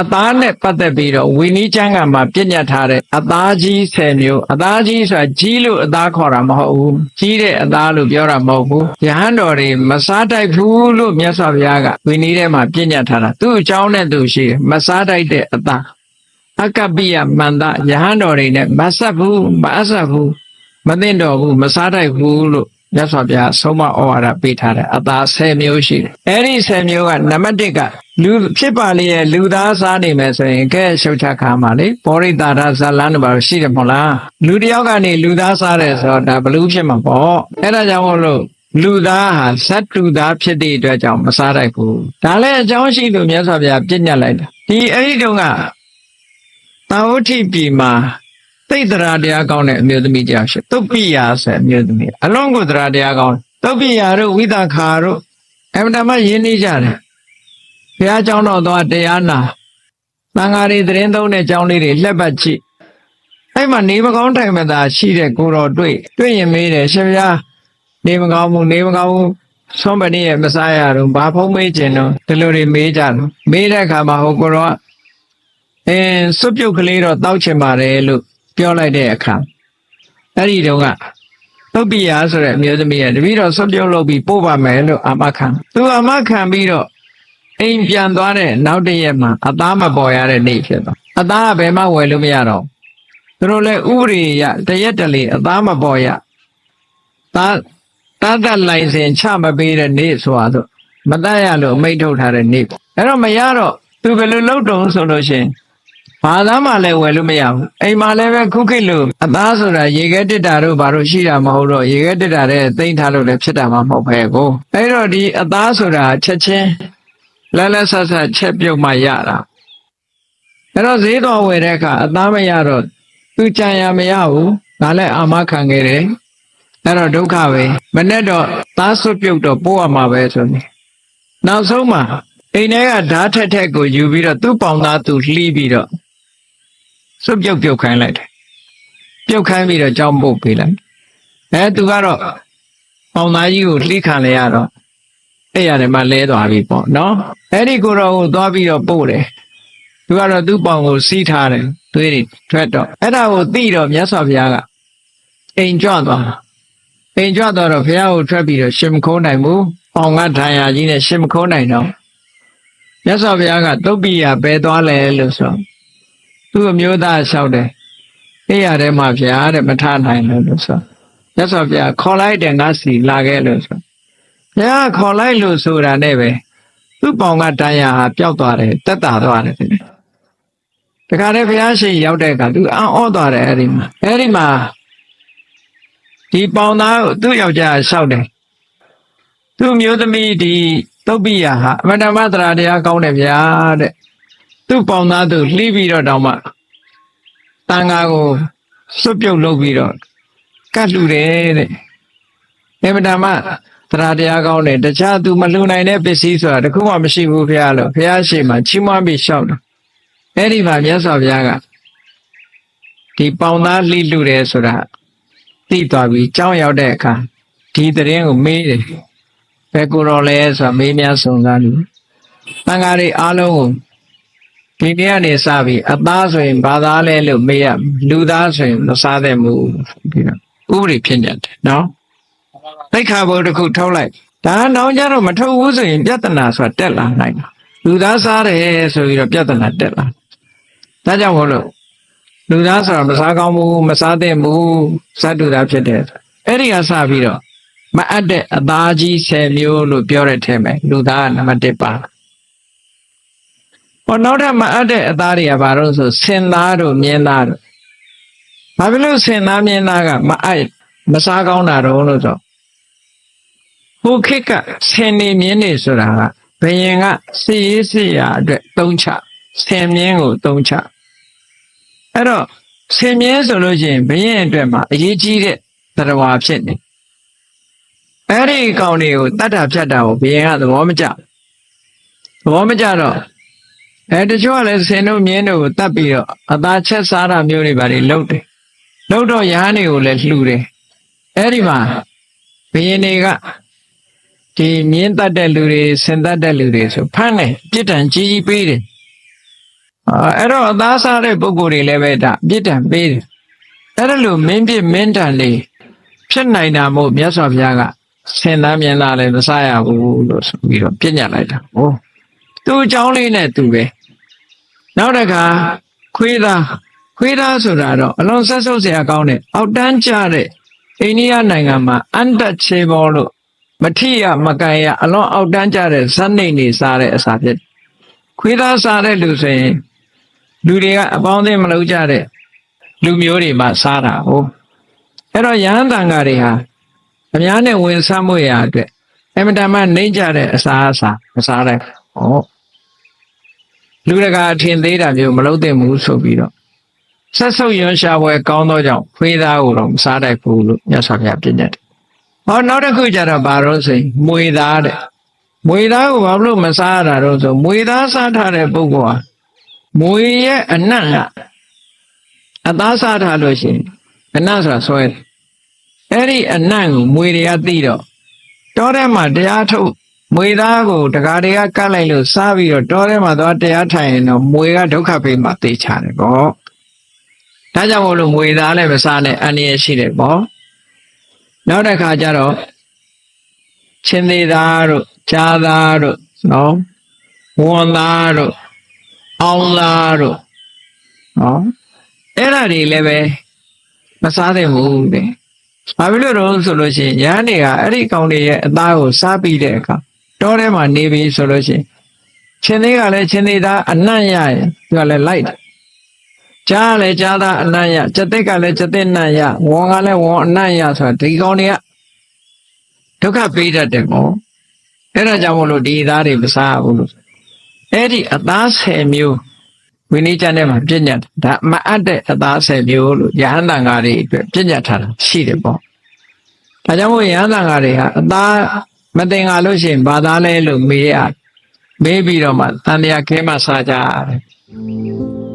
အသားနဲ့ပတ်သက်ပြီးတော့ဝီနီးကျမ်းကမှာပြည့်ညတ်ထားတဲ့အသားကြီး10မျိုးအသားကြီးဆိုတာကြီးလို့အသားခေါ်တာမဟုတ်ဘူးကြီးတဲ့အသားလို့ပြောတာမဟုတ်ဘူးယဟန်တော်တွေမစားတိုက်ဘူးလို့မြတ်စွာဘုရားကဝီနီးထဲမှာပြည့်ညတ်ထားတာသူ့အကြောင်းနဲ့သူရှိတယ်မစားတိုက်တဲ့အသားအကပ္ပိယမန္တယဟန်တော်တွေနဲ့မဆက်ဘူးမအဆက်ဘူးမသိတော့ဘူးမစားတိုက်ဘူးလို့မြတ်စွာဘုရားဆုံးမဩဝါဒပေးထားတယ်အသား10မျိုးရှိတယ်အဲ့ဒီ10မျိုးကနံပါတ်1က လူဖြစ်ပါလေရဲ့လူသားစားနေမယ်ဆိုရင်ကဲရှုတ်ချခါမှာလေပောရိတာရဇလန်းတို့ဘာလို့ရှိတယ်မဟုတ်လားလူတစ်ယောက်ကနေလူသားစားတယ်ဆိုတော့ဒါဘလူးဖြစ်မှာပေါ့အဲ့ဒါကြောင့်မို့လို့လူသားဟာဇတ်တူသားဖြစ်တဲ့အတွက်ကြောင့်မစားတိုက်ဘူးဒါလည်းအကြောင်းရှိလို့မြတ်စွာဘုရားပြည့်ညတ်လိုက်တာဒီအဲ့ဒီတုန်းကတာဝတိပြည်မှာသိတ္တရာတရားကောင်းတဲ့အမျိုးသမီးကြောင့်ရှိသုပ္ပိယာဆိုတဲ့အမျိုးသမီးအလုံးကိုယ်တရားတရားကောင်းသုပ္ပိယာတို့ဝိသခာတို့အမှန်တမ်းရင်းနှီးကြတယ် ဘုရားကျောင်းတော်သွားတရားနာသံဃာတွေသတင်းသုံးတဲ့ကျောင်းလေးတွေလှက်ပတ်ကြည့်အဲ့မှာနေမကောင်းတိုင်မသာရှိတဲ့ကိုတော်တွေ့တွေ့ရင်မေးတယ်ရှင်ဗျာနေမကောင်းဘူးနေမကောင်းဘူးဆွမ်းပဏိရဲ့မစားရတော့ဘာဖုံးမေးခြင်းတော့ဒီလိုတွေမေးကြတယ်မေးတဲ့အခါမှာဟိုကိုတော်ကအင်းစွပ်ပြုတ်ကလေးတော့တောက်ချင်ပါတယ်လို့ပြောလိုက်တဲ့အခါအဲ့ဒီတုန်းကသုတ်ပိယာဆိုတဲ့အမျိုးသမီးကတပည့်တော်စွပ်ပြုတ်လုပ်ပြီးပို့ပါမယ်လို့အာမခံသူအာမခံပြီးတော့ အိမ်ပြန်သွားတဲ့နောက်တစ်ရက်မှာအသားမပေါ်ရတဲ့နေ့ဖြစ်သွားအသားကဘယ်မှဝယ်လို့မရတော့ဘူးသူတို့လည်းဥပဒေရတရက်တလေအသားမပေါ်ရသားတာတတ်လိုင်စင်ချမပေးတဲ့နေ့ဆိုတာဆိုမတတ်ရလို့အမိန့်ထုတ်ထားတဲ့နေ့ပေါ့အဲ့တော့မရတော့သူဘယ်လိုလုပ်တုံးဆိုလို့ရှိရင်ဘာသာမှလည်းဝယ်လို့မရဘူးအိမ်မှာလည်းပဲခုခိလို့အသားဆိုတာရေခဲတစ်တာတို့ဘာလို့ရှိတာမဟုတ်တော့ရေခဲတစ်တာတဲ့သိမ့်ထားလို့လည်းဖြစ်တာမှမဟုတ်ပဲကိုအဲ့တော့ဒီအသားဆိုတာချက်ချင်း လဲလဲဆက်ဆက်ချက်ပြုတ်မှရတာအဲ့တော့ဈေးတော်ဝယ်တဲ့အခါအသားမရတော့သူကြံရမရဘူးဒါလည်းအာမခံခဲ့တယ်အဲ့တော့ဒုက္ခပဲမနဲ့တော့သားစွတ်ပြုတ်တော့ပို့ရမှာပဲဆိုနေနောက်ဆုံးမှာအိမ်ထဲကဓာတ်ထက်ထက်ကိုယူပြီးတော့သူ့ပေါင်သားသူလှီးပြီးတော့စွတ်ပြုတ်ပြုတ်ခိုင်းလိုက်တယ်ပြုတ်ခိုင်းပြီးတော့ကြောင်းပုတ်ပေးလိုက်အဲသူကတော့ပေါင်သားကြီးကိုလှိခံလေရတော့ အဲ့ရတယ်မှလဲသွားပြီပေါ့နော်အဲ့ဒီကိုတော့ကိုသွားပြီးတော့ပို့တယ်သူကတော့သူ့ပေါင်ကိုစီးထားတယ်သွေးတွေထွက်တော့အဲ့ဒါကိုသိတော့မြတ်စွာဘုရားကအိမ်ကြွသွားအိမ်ကြွသွားတော့ဘုရားကိုထွက်ပြီးတော့ရှင်မခိုးနိုင်ဘူးပေါင်ကဒဏ်ရာကြီးနဲ့ရှင်မခိုးနိုင်တော့မြတ်စွာဘုရားကတုတ်ပိယဘယ်သွားလဲလို့ဆိုတော့သူ့အမျိုးသားလျှောက်တယ်အေးရတဲ့မှာဗျာတဲ့မထနိုင်လို့လို့ဆိုရသော်ဗျာခေါ်လိုက်တယ်ငါစီလာခဲ့လို့ဆို ဗျာခေါ်လိုက်လို့ဆိုတာနဲ့ပဲသူ့ပေါင်ကတန်ရာဟာပျောက်သွားတယ်တက်တာသွားတယ်တဲ့တခါတည်းဘုရားရှင်ရောက်တဲ့အခါသူအံ့ဩသွားတယ်အဲ့ဒီမှာအဲ့ဒီမှာဒီပေါင်သားကိုသူ့ယောက်ျားလျှောက်တယ်သူ့မျိုးသမီးဒီတုတ်ပိယဟာအမတမသရာတရားကောင်းတယ်ဗျာတဲ့သူ့ပေါင်သားသူလှီးပြီးတော့တောင်မှတန်ဃာကိုစွတ်ပြုတ်လုပ်ပြီးတော့ကတ်လူတယ်တဲ့အမတမ သရတရားကောင်းတယ်တခြားသူမလှူနိုင်တဲ့ပစ္စည်းဆိုတာတခုမှမရှိဘူးဖះလို့ဖះရှိမှချီးမွမ်းပြီးရှောက်တယ်အဲ့ဒီမှာမြတ်စွာဘုရားကဒီပေါင်သားလှီးလူတယ်ဆိုတာသိသွားပြီကြောင်းရောက်တဲ့အခါဒီသတင်းကိုမေးတယ်ဘယ်ကိုတော့လဲဆိုတာမေးများစုံစမ်းလို့တန်ဃာတွေအားလုံးကိုဒီနေ့ကနေစပြီးအသားဆိုရင်ဘာသားလဲလို့မေးရလူသားဆိုရင်မစားသင့်ဘူးပြီးတော့ဥပဒေဖြစ်နေတယ်နော် သိက္ခာဘုတ်တစ်ခုထုတ်လိုက်ဒါနောက်ကြတော့မထုတ်ဘူးဆိုရင်ပြဿနာဆိုတာတက်လာနိုင်တာလူသားစားတယ်ဆိုပြီးတော့ပြဿနာတက်လာဒါကြောင့်မို့လို့လူသားဆိုတာမစားကောင်းဘူးမစားသင့်ဘူးစတုသားဖြစ်တယ်အဲ့ဒီကစပြီးတော့မအပ်တဲ့အသားကြီး10မျိုးလို့ပြောတဲ့ထဲမှာလူသားကနံပါတ်1ပါဟောနောက်ထပ်မအပ်တဲ့အသားတွေကဘာလို့ဆိုဆင်သားတို့မြင်းသားတို့ဘာဖြစ်လို့ဆင်သားမြင်းသားကမအပ်မစားကောင်းတာတော့လို့ဆို ဟိုခေတ်ကဆင်နေမြင်းနေဆိုတာကဘယင်ကစီရေးစီရာအတွက်သုံးချဆင်မြင်းကိုသုံးချအဲ့တော့ဆင်မြင်းဆိုလို့ရှိရင်ဘယင်အတွက်မှာအရေးကြီးတဲ့တရားဖြစ်နေအဲ့ဒီကောင်တွေကိုတတ်တာဖြတ်တာကိုဘယင်ကသဘောမကျသဘောမကျတော့အဲတချို့ကလည်းဆင်တို့မြင်းတို့ကိုတတ်ပြီးတော့အသာချက်စားတာမျိုးတွေပါလေလုပ်တယ်လုပ်တော့ရဟန်းတွေကိုလည်းလှူတယ်အဲ့ဒီမှာဘယင်းတွေက ဒီငင်းတတ်တဲ့လူတွေဆင်တတ်တဲ့လူတွေဆိုဖမ်းတယ်ပြစ်ဒဏ်ကြီးကြီးပေးတယ်အဲ့တော့အသားစားတဲ့ပုံကိုယ်တွေလည်းပဲဒါပြစ်ဒဏ်ပေးတယ်အဲ့ဒါလိုမင်းပြစ်မင်းတန်လေးဖြစ်နိုင်တာမို့မြတ်စွာဘုရားကဆင်သားမြင်သားလည်းမစားရဘူးလို့ဆိုပြီးတော့ပြညတ်လိုက်တာဟိုသူ့အကြောင်းလေးနဲ့သူပဲနောက်တစ်ခါခွေးသားခွေးသားဆိုတာတော့အလွန်ဆက်ဆုပ်စရာကောင်းတဲ့အောက်တန်းကျတဲ့အိန္ဒိယနိုင်ငံမှာအန်တချေဘောလို့ မထိရမကန်ရအလွန်အောက်တန်းကျတဲ့ဇက်နေနေစားတဲ့အစာဖြစ်တယ်ခွေးသားစားတဲ့လူဆိုရင်လူတွေကအပေါင်းအသင်းမလုပ်ကြတဲ့လူမျိုးတွေမှစားတာဟုတ်အဲ့တော့ယဟန်တန်ဃာတွေဟာအများနဲ့ဝင်ဆမှုရအတွက်အမတန်မှနှိမ့်ကြတဲ့အစာအစာမစားတဲ့ဟောလူတကာအထင်သေးတာမျိုးမလုပ်သင့်ဘူးဆိုပြီးတော့ဆက်ဆုပ်ရွံ့ရှာပွဲကောင်းသောကြောင့်ခွေးသားကိုတော့မစားတတ်ဘူးလို့မြတ်စွာဘုရားပြညတ်တယ် ဟောနောက်တစ်ခုကျတော့ဘာလို့ဆိုရင်မွေသားတဲ့မွေသားကိုဘာလို့မစားရတာတော့ဆိုမွေသားစားထားတဲ့ပုဂ္ဂိုလ်ဟာမွေရဲ့အနံ့ကအသားစားထားလို့ရှိရင်အနံ့ဆိုတာဆွဲတယ်အဲ့ဒီအနံ့ကိုမွေတွေကသိတော့တောထဲမှာတရားထုတ်မွေသားကိုတကားတွေကကတ်လိုက်လို့စားပြီးတော့တောထဲမှာသွားတရားထိုင်ရင်တော့မွေကဒုက္ခပေးမှသိချတယ်ပေါ့ဒါကြောင့်မို့လို့မွေသားလည်းမစားနဲ့အန္တရာယ်ရှိတယ်ပေါ့ နောက်တစ်ခါကျတော့ချင်းသေးသားတို့ကြားသားတို့နော်ဝန်သားတို့အောင်လာတို့နော်အဲ့ဒါတွေလည်းပဲမစားသင့်ဘူးတဲ့ဘာဖြစ်လို့တော့ဆိုလို့ရှိရင်ရဟန်းတွေကအဲ့ဒီကောင်တွေရဲ့အသားကိုစားပြီးတဲ့အခါတောထဲမှာနေပြီဆိုလို့ရှိရင်ချင်းသေးကလည်းချင်းသေးသားအနံ့ရရင်သူကလည်းလိုက်တယ် ကြားကလည်းကြားသားအနံ့ရကြက်သက်ကလည်းကြက်သက်နံ့ရဝေါကလည်းဝေါအနံ့ရဆိုတာဒီကောင်တွေကဒုက္ခပေးတတ်တယ်ကောအဲ့ဒါကြောင့်မလို့ဒီသားတွေမစားဘူးလို့အဲ့ဒီအသားဆယ်မျိုးဝိနည်းကျမ်းထဲမှာပြည့်ညတ်ဒါမအပ်တဲ့အသားဆယ်မျိုးလို့ယဟန်တန်ဃာတွေအတွက်ပြည့်ညတ်ထားတာရှိတယ်ပေါ့ဒါကြောင့်မို့ယဟန်တန်ဃာတွေဟာအသားမတင်ငါလို့ရှိရင်ဘာသားလဲလို့မေးရမေးပြီးတော့မှတန်တရားခဲမှစားကြရတယ်